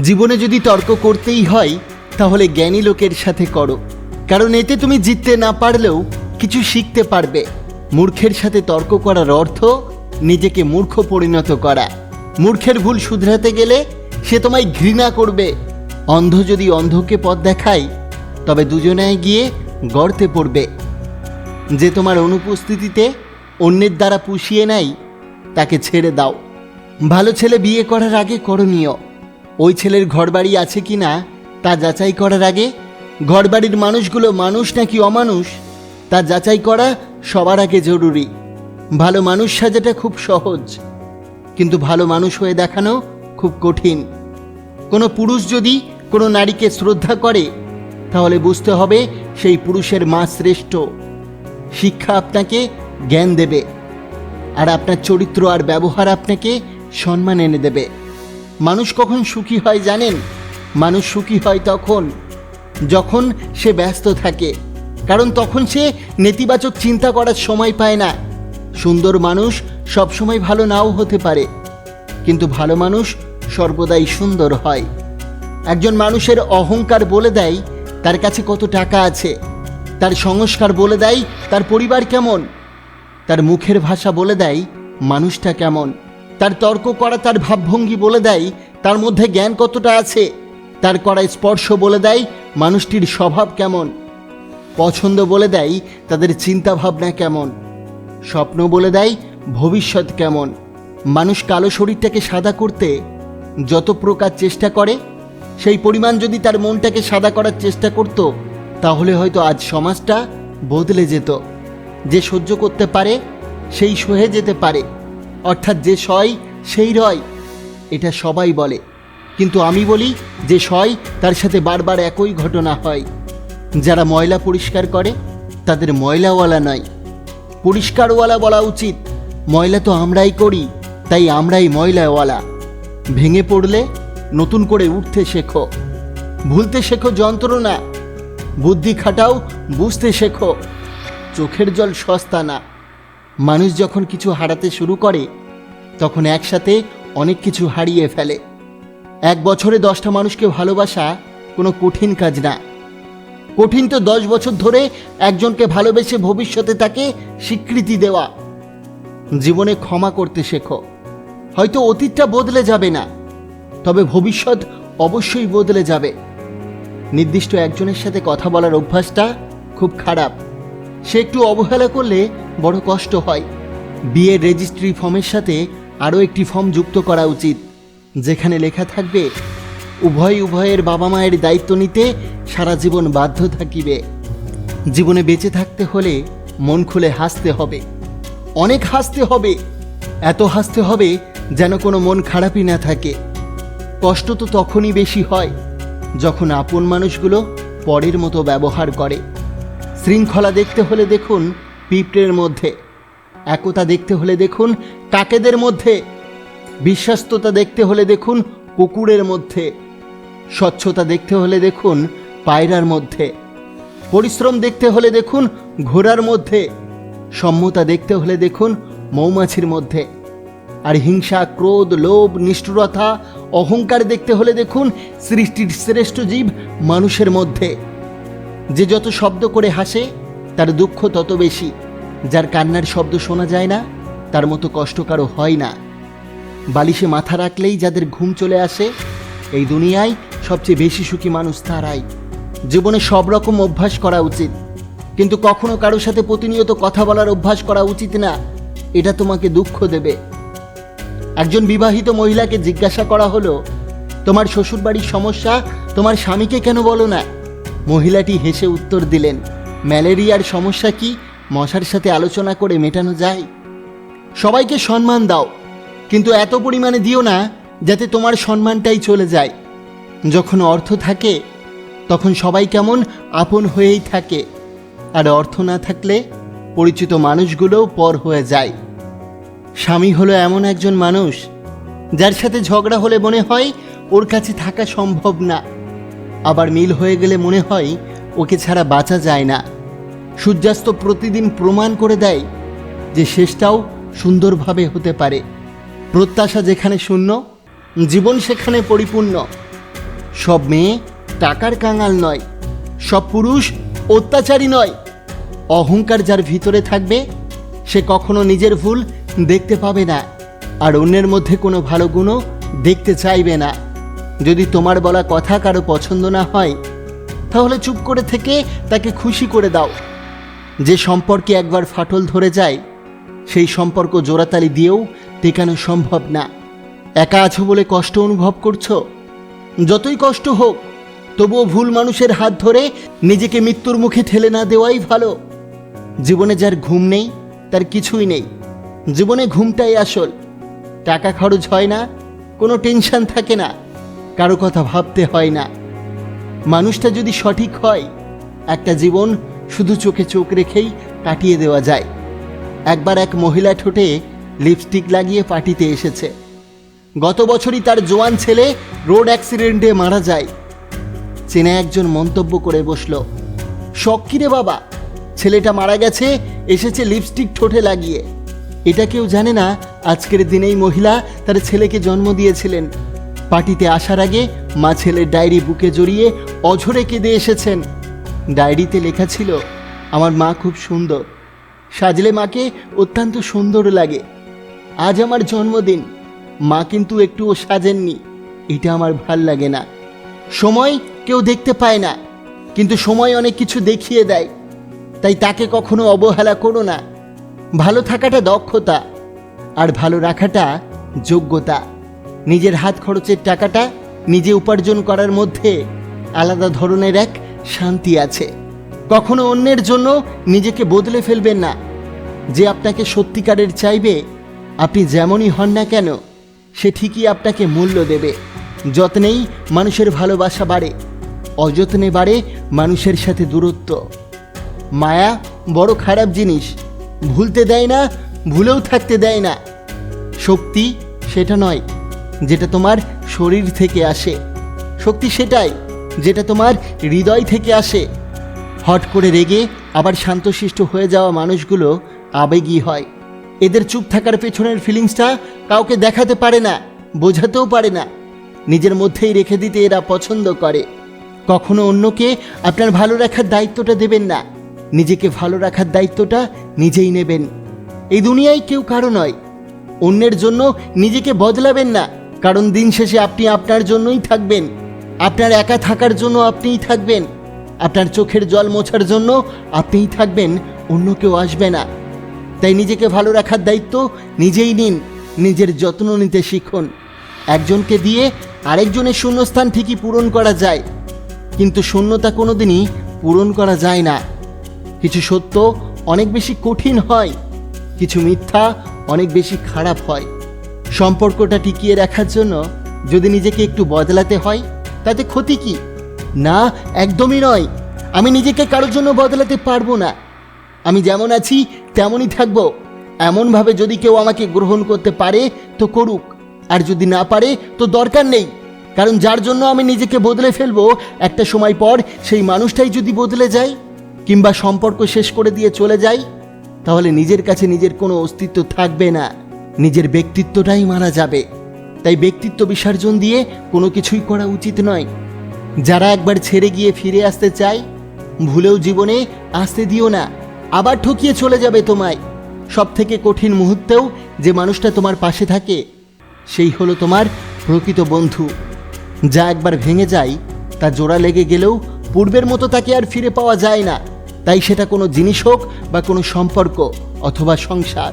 জীবনে যদি তর্ক করতেই হয়, তাহলে জ্ঞানী লোকের সাথে করো। কারণ এতে তুমি জিততে না পারলেও কিছু শিখতে পারবে। মূর্খের সাথে তর্ক করার অর্থ নিজেকে মূর্খ পরিণত করা। মূর্খের ভুল শুধরাতে গেলে সে তোমায় ঘৃণা করবে। অন্ধ যদি অন্ধকে পথ দেখায়, তবে দুজনায় গিয়ে গর্তে পড়বে। যে তোমার অনুপস্থিতিতে অন্যের দ্বারা পুষিয়ে নেয়, তাকে ছেড়ে দাও। ভালো ছেলে বিয়ে করার আগে করণীয়। ওই ছেলের ঘরবাড়ি আছে কি না, তা যাচাই করার আগে ঘরবাড়ির মানুষগুলো মানুষ নাকি অমানুষ, তা যাচাই করা সবার আগে জরুরি। ভালো মানুষ সাজাটা খুব সহজ, কিন্তু ভালো মানুষ হয়ে দেখানো খুব কঠিন। কোনো পুরুষ যদি কোনো নারীকে শ্রদ্ধা করে, তাহলে বুঝতে হবে সেই পুরুষের মা শ্রেষ্ঠ। শিক্ষা আপনাকে জ্ঞান দেবে, আর আপনার চরিত্র আর ব্যবহার আপনাকে সম্মান এনে দেবে। মানুষ কখন সুখী হয় জানেন? মানুষ সুখী হয় তখন, যখন সে ব্যস্ত থাকে। কারণ তখন সে নেতিবাচক চিন্তা করার সময় পায় না। সুন্দর মানুষ সবসময় ভালো নাও হতে পারে, কিন্তু ভালো মানুষ সর্বদাই সুন্দর হয়। একজন মানুষের অহংকার বলে দেয়, তার কাছে কত টাকা আছে? তার সংস্কার বলে দেয়, তার পরিবার কেমন? তার মুখের ভাষা বলে দেয়, মানুষটা কেমন? তার তর্ক করা তার ভাবভঙ্গি বলে দেয়, তার মধ্যে জ্ঞান কতটা আছে? তার করা স্পর্শ বলে দেয়, মানুষটির স্বভাব কেমন? পছন্দ বলে দেয়, তাদের চিন্তা ভাবনা কেমন? স্বপ্ন বলে দেয়, ভবিষ্যৎ কেমন? মানুষ কালো শরীরটাকে সাদা করতে যত প্রকার চেষ্টা করে, সেই পরিমাণ যদি তার মনটাকে সাদা করার চেষ্টা করত, তাহলে হয়তো আজ সমাজটা বদলে যেত। যে সহ্য করতে পারে, সেই সহে যেতে পারে। অর্থাৎ যে সয়, সেই রয়। এটা সবাই বলে। কিন্তু আমি বলি, যে সয়, তার সাথে বারবার একই ঘটনা হয়। যারা ময়লা পরিষ্কার করে, তাদের ময়লাওয়ালা নয়। পরিষ্কারওয়ালা বলা উচিত, ময়লা তো আমরাই করি, তাই আমরাই ময়লাওয়ালা। ভেঙে পড়লে নতুন করে উঠতে শেখো। ভুলতে শেখো যন্ত্রণা। বুদ্ধি খাটাও, বুঝতে শেখো। চোখের জল সস্তা না। মানুষ যখন কিছু হারাতে শুরু করে, তখন একসাথে অনেক কিছু হারিয়ে ফেলে। এক বছরে দশটা মানুষকে ভালোবাসা কোনো কঠিন কাজ না। কঠিন তো দশ বছর ধরে একজনকে ভালোবেসে ভবিষ্যতে তাকে স্বীকৃতি দেওয়া। জীবনে ক্ষমা করতে শেখো। হয়তো অতীতটা বদলে যাবে না, তবে ভবিষ্যৎ অবশ্যই বদলে যাবে। নির্দিষ্ট একজনের সাথে কথা বলার অভ্যাসটা খুব খারাপ। সে একটু অবহেলা করলে বড় কষ্ট হয়। বিয়ের রেজিস্ট্রি ফর্মের সাথে আরও একটি ফর্ম যুক্ত করা উচিত, যেখানে লেখা থাকবে, উভয় উভয়ের বাবা মায়ের দায়িত্ব নিতে সারা জীবন বাধ্য থাকিবে। জীবনে বেঁচে থাকতে হলে মন খুলে হাসতে হবে। অনেক হাসতে হবে, এত হাসতে হবে যেন কোনো মন খারাপই না থাকে। কষ্ট তো তখনই বেশি হয়, যখন আপন মানুষগুলো পরের মতো ব্যবহার করে। শৃঙ্খলা দেখতে হলে দেখুন পিঁপড়ের মধ্যে। একতা দেখতে হলে দেখুন কাকেদের মধ্যে। বিশ্বাস্ততা দেখতে হলে দেখুন কুকুরের মধ্যে। স্বচ্ছতা দেখতে হলে দেখুন পায়রার মধ্যে। পরিশ্রম দেখতে হলে দেখুন ঘোড়ার মধ্যে। সম্মতা দেখতে হলে দেখুন মৌমাছির মধ্যে। আর হিংসা, ক্রোধ, লোভ, নিষ্ঠুরতা, অহংকার দেখতে হলে দেখুন সৃষ্টির শ্রেষ্ঠ জীব মানুষের মধ্যে। যে যত শব্দ করে হাসে, তার দুঃখ তত বেশি। যার কান্নার শব্দ শোনা যায় না, তার মতো কষ্ট কারও হয় না। বালিশে মাথা রাখলেই যাদের ঘুম চলে আসে, এই দুনিয়ায় সবচেয়ে বেশি সুখী মানুষ তারাই। জীবনে সব রকম অভ্যাস করা উচিত। কিন্তু কখনো কারোর সাথে প্রতিনিয়ত কথা বলার অভ্যাস করা উচিত না। এটা তোমাকে দুঃখ দেবে। একজন বিবাহিত মহিলাকে জিজ্ঞাসা করা হলো, তোমার শ্বশুরবাড়ির সমস্যা? তোমার স্বামীকে কেন বলো না? মহিলাটি হেসে উত্তর দিলেন, ম্যালেরিয়ার সমস্যা কি? মশার সাথে আলোচনা করে মেটানো যায়। সবাইকে সম্মান দাও, কিন্তু এত পরিমাণে দিও না যাতে তোমার সম্মানটাই চলে যায়। যখন অর্থ থাকে, তখন সবাই কেমন আপন হয়েই থাকে। আর অর্থ না থাকলে পরিচিত মানুষগুলোও পর হয়ে যায়। স্বামী হলো এমন একজন মানুষ, যার সাথে ঝগড়া হলে মনে হয় ওর কাছে থাকা সম্ভব না। আবার মিল হয়ে গেলে মনে হয় ওকে ছাড়া বাঁচা যায় না। সূর্যাস্ত প্রতিদিন প্রমাণ করে দেয় যে শেষটাও সুন্দরভাবে হতে পারে। প্রত্যাশা যেখানে শূন্য, জীবন সেখানে পরিপূর্ণ। সব মেয়ে টাকার কাঙাল নয়, সব পুরুষ অত্যাচারী নয়। অহংকার যার ভিতরে থাকবে, সে কখনো নিজের ভুল দেখতে পাবে না, আর অন্যের মধ্যে কোনো ভালো গুণও দেখতে চাইবে না। যদি তোমার বলা কথা কারও পছন্দ না হয়, তাহলে চুপ করে থেকে তাকে খুশি করে দাও। যে সম্পর্কে একবার ফাটল ধরে যায়, সেই সম্পর্ক জোড়াতালি দিয়েও টেকানো সম্ভব না। একা আছো বলে কষ্ট অনুভব করছ? যতই কষ্ট হোক, তবুও ভুল মানুষের হাত ধরে নিজেকে মৃত্যুর মুখে ঠেলে না দেওয়াই ভালো। জীবনে যার ঘুম নেই, তার কিছুই নেই। জীবনে ঘুমটাই আসল। টাকা খরচ হয় না, কোনো টেনশন থাকে না। কারও কথা ভাবতে হয় না। মানুষটা যদি সঠিক হয়, একটা জীবন শুধু চোখে চোখ রেখেই কাটিয়ে দেওয়া যায়। একবার এক মহিলা ঠোঁটে লিপস্টিক লাগিয়ে পার্টিতে এসেছে। গত বছরই তার জোয়ান ছেলে রোড অ্যাক্সিডেন্টে মারা যায়। চেনা একজন মন্তব্য করে বসল কিরে বাবা? ছেলেটা মারা গেছে, এসেছে লিপস্টিক ঠোঁটে লাগিয়ে। এটা কেউ জানে না, আজকের দিনেই মহিলা তার ছেলেকে জন্ম দিয়েছিলেন। পার্টিতে আসার আগে মা ছেলের ডায়েরি বুকে জড়িয়ে অঝরে কেঁদে এসেছেন। ডায়েরিতে লেখা ছিল, আমার মা খুব সুন্দর। সাজলে মাকে অত্যন্ত সুন্দর লাগে। আজ আমার জন্মদিন। মা কিন্তু একটুও সাজেননি। এটা আমার ভালো লাগে না। সময় কেউ দেখতে পায় না, কিন্তু সময় অনেক কিছু দেখিয়ে দেয়। তাই তাকে কখনো অবহেলা করো না। ভালো থাকাটা দক্ষতা, আর ভালো রাখাটা যোগ্যতা। নিজের হাত খরচের টাকাটা নিজে উপার্জন করার মধ্যে আলাদা ধরনের এক শান্তি আছে। কখনো অন্যের জন্য নিজেকে বদলে ফেলবেন না। যে আপনাকে সত্যিকারের চাইবে, আপনি যেমনই হন না কেন, সে ঠিকই আপনাকে মূল্য দেবে। যত্নেই মানুষের ভালোবাসা বাড়ে, অযত্নে বাড়ে মানুষের সাথে দূরত্ব। মায়া বড় খারাপ জিনিস, ভুলতে দেয় না, ভুলেও থাকতে দেয় না। শক্তি সেটা নয়। যেটা তোমার শরীর থেকে আসে। শক্তি সেটাই যেটা তোমার হৃদয় থেকে আসে। হট করে রেগে আবার শান্তশিষ্ট হয়ে যাওয়া মানুষগুলো আবেগী হয়। এদের চুপ থাকার পেছনের ফিলিংসটা কাউকে দেখাতে পারে না, বোঝাতেও পারে না। নিজের মধ্যেই রেখে দিতে এরা পছন্দ করে। কখনো অন্যকে আপনার ভালো রাখার দায়িত্বটা দেবেন না। নিজেকে ভালো রাখার দায়িত্বটা নিজেই নেবেন। এই দুনিয়ায় কেউ কারও নয়। অন্যের জন্য নিজেকে বদলাবেন না। কারণ দিন শেষে আপনি আপনার জন্যই থাকবেন। আপনার একা থাকার জন্য আপনিই থাকবেন। আপনার চোখের জল মোছার জন্য আপনিই থাকবেন, অন্য কেউ আসবে না। তাই নিজেকে ভালো রাখার দায়িত্ব নিজেই নিন, নিজের যত্ন নিতে শিখুন। একজনকে দিয়ে আরেকজনের শূন্যস্থান ঠিকই পূরণ করা যায়। কিন্তু শূন্যতা কোনোদিনই পূরণ করা যায় না। কিছু সত্য অনেক বেশি কঠিন হয়, কিছু মিথ্যা অনেক বেশি খারাপ হয়। সম্পর্কটা টিকিয়ে রাখার জন্য যদি নিজেকে একটু বদলাতে হয়, তাতে ক্ষতি কি? না, একদমই নয়। আমি নিজেকে কারোর জন্য বদলাতে পারব না। আমি যেমন আছি, তেমনই থাকব। এমনভাবে যদি কেউ আমাকে গ্রহণ করতে পারে, তো করুক। আর যদি না পারে, তো দরকার নেই। কারণ যার জন্য আমি নিজেকে বদলে ফেলব, একটা সময় পর সেই মানুষটাই যদি বদলে যায়, কিংবা সম্পর্ক শেষ করে দিয়ে চলে যায়, তাহলে নিজের কাছে নিজের কোনো অস্তিত্ব থাকবে না। নিজের ব্যক্তিত্বটাই মারা যাবে। তাই ব্যক্তিত্ব বিসর্জন দিয়ে কোনো কিছুই করা উচিত নয়। যারা একবার ছেড়ে গিয়ে ফিরে আসতে চায়, ভুলেও জীবনে আসতে দিও না। আবার ঠকিয়ে চলে যাবে তোমায়। সব থেকে কঠিন মুহূর্তেও যে মানুষটা তোমার পাশে থাকে, সেই হলো তোমার প্রকৃত বন্ধু। যা একবার ভেঙে যায়, তা জোড়া লেগে গেলেও পূর্বের মতো তাকে আর ফিরে পাওয়া যায় না। তাই সেটা কোনো জিনিস হোক বা কোনো সম্পর্ক অথবা সংসার।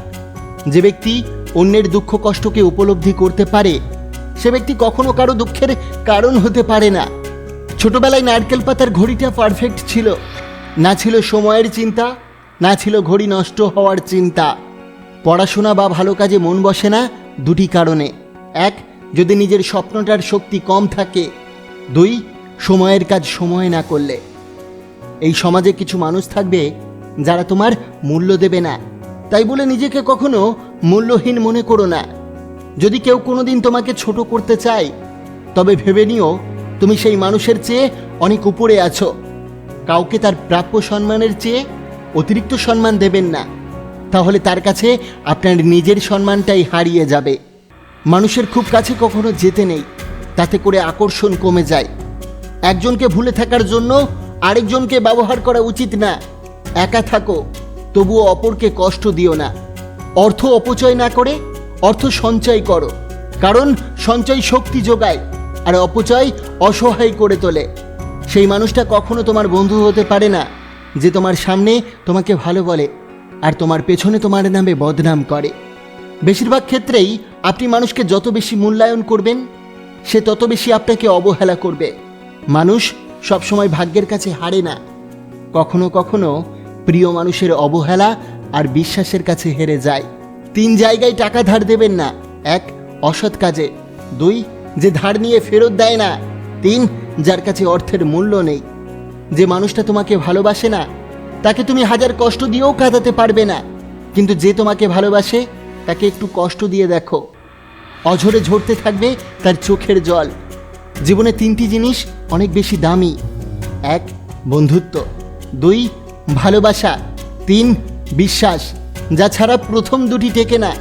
যে ব্যক্তি অন্যের দুঃখ কষ্টকে উপলব্ধি করতে পারে। সে ব্যক্তি কখনো কারও দুঃখের কারণ হতে পারে না। ছোটবেলায় নারকেল পাতার ঘড়িটা পারফেক্ট ছিল। না ছিল সময়ের চিন্তা, না ছিল ঘড়ি নষ্ট হওয়ার চিন্তা। পড়াশোনা বা ভালো কাজে মন বসে না দুটি কারণে। এক, যদি নিজের স্বপ্নটার শক্তি কম থাকে। দুই, সময়ের কাজ সময় না করলে। এই সমাজে কিছু মানুষ থাকবে যারা তোমার মূল্য দেবে না। তাই বলে নিজেকে কখনো মূল্যহীন মনে করো না। যদি কেউ কোনোদিন তোমাকে ছোট করতে চায়, তবে ভেবে নিও, তুমি সেই মানুষের চেয়ে অনেক উপরে আছো। কাউকে তার প্রাপ্য সম্মানের চেয়ে অতিরিক্ত সম্মান দেবেন না। তাহলে তার কাছে আপনার নিজের সম্মানটাই হারিয়ে যাবে। মানুষের খুব কাছে কখনো যেতে নেই, তাতে করে আকর্ষণ কমে যায়। একজনকে ভুলে থাকার জন্য আরেকজনকে ব্যবহার করা উচিত না। একা থাকো, তবুও অপরকে কষ্ট দিও না। অর্থ অপচয় না করে, অর্থ সঞ্চয় করো। কারণ সঞ্চয় শক্তি যোগায়, আর অপচয় অসহায় করে তোলে। সেই মানুষটা কখনো তোমার বন্ধু হতে পারে না, যে তোমার সামনে তোমাকে ভালো বলে, আর তোমার পেছনে তোমার নামে বদনাম করে। বেশিরভাগ ক্ষেত্রেই আপনি মানুষকে যত বেশি মূল্যায়ন করবেন, সে তত বেশি আপনাকে অবহেলা করবে। মানুষ সবসময় ভাগ্যের কাছে হারে না। কখনো কখনো প্রিয় মানুষের অবহেলা আর বিশ্বাসের কাছে হেরে যায়। তিন জায়গায় টাকা ধার দেবেন না। এক, অসৎ কাজে। দুই, যে ধার নিয়ে ফেরত দেয় না। তিন, যার কাছে অর্থের মূল্য নেই। যে মানুষটা তোমাকে ভালোবাসে না, তাকে তুমি হাজার কষ্ট দিয়েও কাঁদাতে পারবে না। কিন্তু যে তোমাকে ভালোবাসে, তাকে একটু কষ্ট দিয়ে দেখো। অঝরে ঝরতে থাকবে তার চোখের জল। জীবনে তিনটি জিনিস অনেক বেশি দামি। এক, বন্ধুত্ব। দুই, ভালোবাসা। তিন বিশ্বাস, যা ছাড়া প্রথম দুটি টেকে না।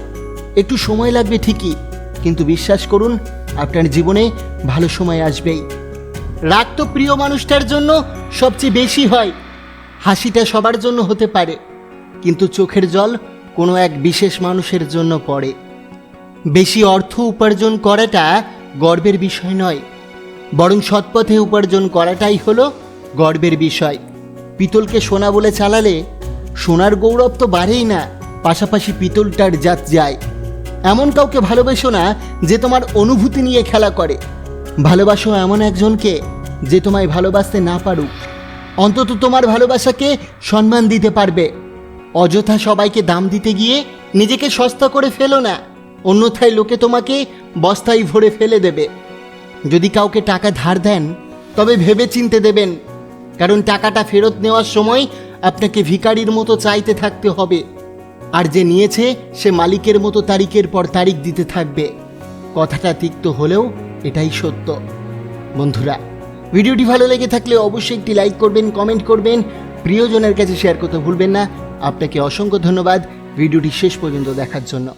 একটু সময় লাগবে ঠিকই, কিন্তু বিশ্বাস করুন, আপনার জীবনে ভালো সময় আসবেই। রাগ তো প্রিয় মানুষটার জন্য সবচেয়ে বেশি হয়, হাসিটা সবার জন্য হতে পারে, কিন্তু চোখের জল কোনো এক বিশেষ মানুষের জন্য পড়ে। বেশি অর্থ উপার্জন করাটা গর্বের বিষয় নয়, বরং সৎপথে উপার্জন করাটাই হলো গর্বের বিষয়। পিতলকে সোনা বলে চালালে সোনার গৌরব তো বাড়েই না, পাশাপাশি পিতলটার জাত যায়। এমন কাউকে ভালোবেসো না যে তোমার অনুভূতি নিয়ে খেলা করে। ভালোবাসো এমন একজনকে যে তোমায় ভালোবাসতে না পারুক। অন্তত তোমার ভালোবাসাকে সম্মান দিতে পারবে। অযথা সবাইকে দাম দিতে গিয়ে নিজেকে সস্তা করে ফেলো না, অন্যথায় লোকে তোমাকে বস্তায় ভরে ফেলে দেবে। যদি কাউকে টাকা ধার দেন, তবে ভেবে চিনতে দেবেন, কারণ টাকাটা ফেরত নেওয়ার সময় আপনাকে ভিকারির মতো চাইতে থাকতে হবে। আর যে নিয়েছে, সে মালিকের মতো তারিখের পর তারিখ দিতে থাকবে। কথাটা তিক্ত হলেও এটাই সত্য। বন্ধুরা, ভিডিওটি ভালো লেগে থাকলে অবশ্যই একটি লাইক করবেন, কমেন্ট করবেন। প্রিয়জনের কাছে শেয়ার করতে ভুলবেন না। আপনাকে অসংখ্য ধন্যবাদ। ভিডিওটি শেষ পর্যন্ত দেখার জন্য।